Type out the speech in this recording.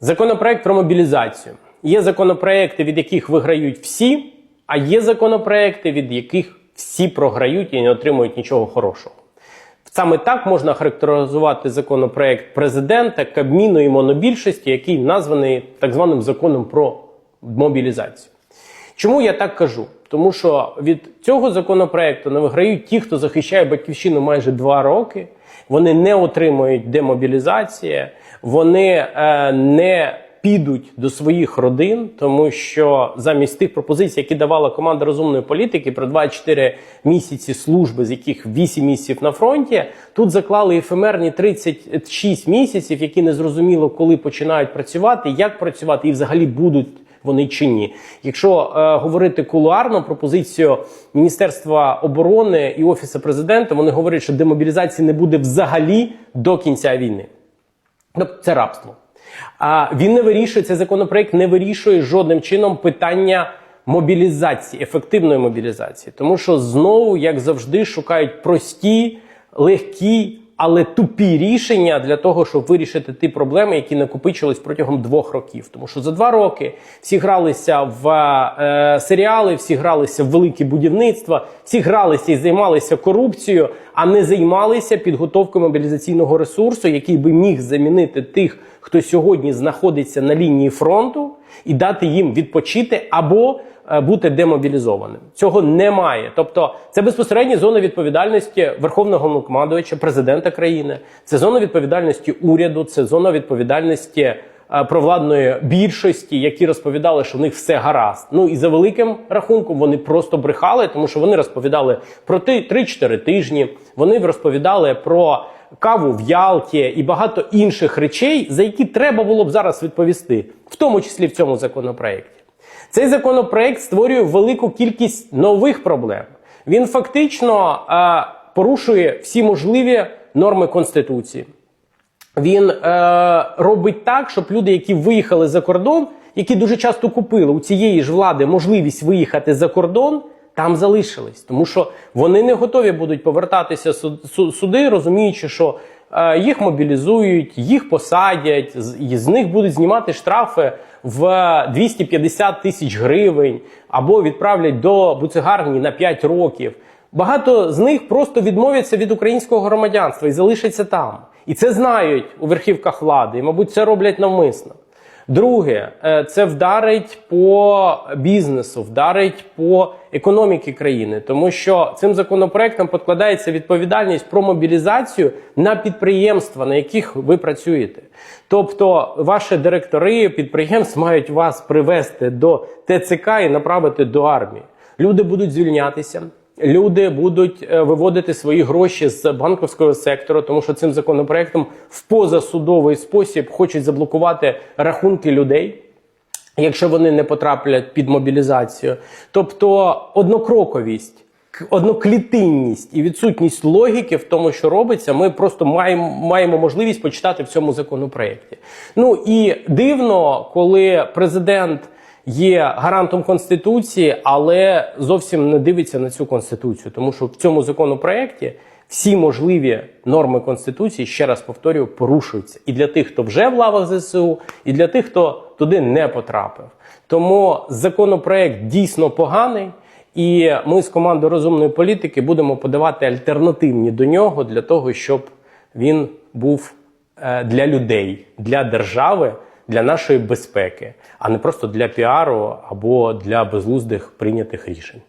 Законопроект про мобілізацію. Є законопроекти, від яких виграють всі, а є законопроекти, від яких всі програють і не отримують нічого хорошого. Саме так можна характеризувати законопроект президента, Кабміну і монобільшості, який названий так званим законом про мобілізацію. Чому я так кажу? Тому що від цього законопроекту не виграють ті, хто захищає батьківщину майже два роки. Вони не отримують демобілізації, вони е, не підуть до своїх родин, тому що замість тих пропозицій, які давала команда розумної політики про 24 місяці служби, з яких 8 місяців на фронті, тут заклали ефемерні 36 місяців, які не зрозуміло, коли починають працювати, як працювати, і взагалі будуть вони чи ні. Якщо е, говорити кулуарно пропозицію Міністерства оборони і Офісу президента, вони говорять, що демобілізації не буде взагалі до кінця війни. Тобто це рабство. А він не вирішує цей законопроект, не вирішує жодним чином питання мобілізації, ефективної мобілізації, тому що знову, як завжди, шукають прості, легкі, але тупі рішення для того, щоб вирішити ті проблеми, які накопичились протягом двох років. Тому що за два роки всі гралися в е, серіали, всі гралися в великі будівництва, всі гралися і займалися корупцією, а не займалися підготовкою мобілізаційного ресурсу, який би міг замінити тих, хто сьогодні знаходиться на лінії фронту, і дати їм відпочити або е, бути демобілізованим. Цього немає. Тобто, це безпосередньо зона відповідальності Верховного Головнокомандувача, президента країни, це зона відповідальності уряду, це зона відповідальності е, провладної більшості, які розповідали, що в них все гаразд. Ну і за великим рахунком вони просто брехали, тому що вони розповідали про ти- 3-4 тижні. Вони розповідали про каву в Ялті і багато інших речей, за які треба було б зараз відповісти, в тому числі в цьому законопроекті. Цей законопроект створює велику кількість нових проблем. Він фактично е, порушує всі можливі норми Конституції. Він е, робить так, щоб люди, які виїхали за кордон, які дуже часто купили у цієї ж влади можливість виїхати за кордон, там залишились, тому що вони не готові будуть повертатися су- су- сюди, розуміючи, що е, їх мобілізують, їх посадять, з, них будуть знімати штрафи в 250 тисяч гривень або відправлять до буцегарні на 5 років. Багато з них просто відмовляться від українського громадянства і залишаться там. І це знають у верхівках влади, і, мабуть, це роблять навмисно. Друге, е, це вдарить по бізнесу, вдарить по економіки країни, тому що цим законопроектом покладається відповідальність про мобілізацію на підприємства, на яких ви працюєте. Тобто, ваші директори підприємств мають вас привести до ТЦК і направити до армії. Люди будуть звільнятися. Люди будуть е, виводити свої гроші з банківського сектору, тому що цим законопроектом в позасудовий спосіб хочуть заблокувати рахунки людей, якщо вони не потраплять під мобілізацію. Тобто однокроковість, одноклітинність і відсутність логіки в тому, що робиться, ми просто маємо, маємо можливість почитати в цьому законопроекті. Ну і дивно, коли президент є гарантом конституції, але зовсім не дивиться на цю конституцію, тому що в цьому законопроекті всі можливі норми конституції, ще раз повторюю, порушуються і для тих, хто вже в лавах ЗСУ, і для тих, хто туди не потрапив. Тому законопроект дійсно поганий. І ми з командою розумної політики будемо подавати альтернативні до нього для того, щоб він був е, для людей, для держави, для нашої безпеки, а не просто для піару або для безглуздих прийнятих рішень.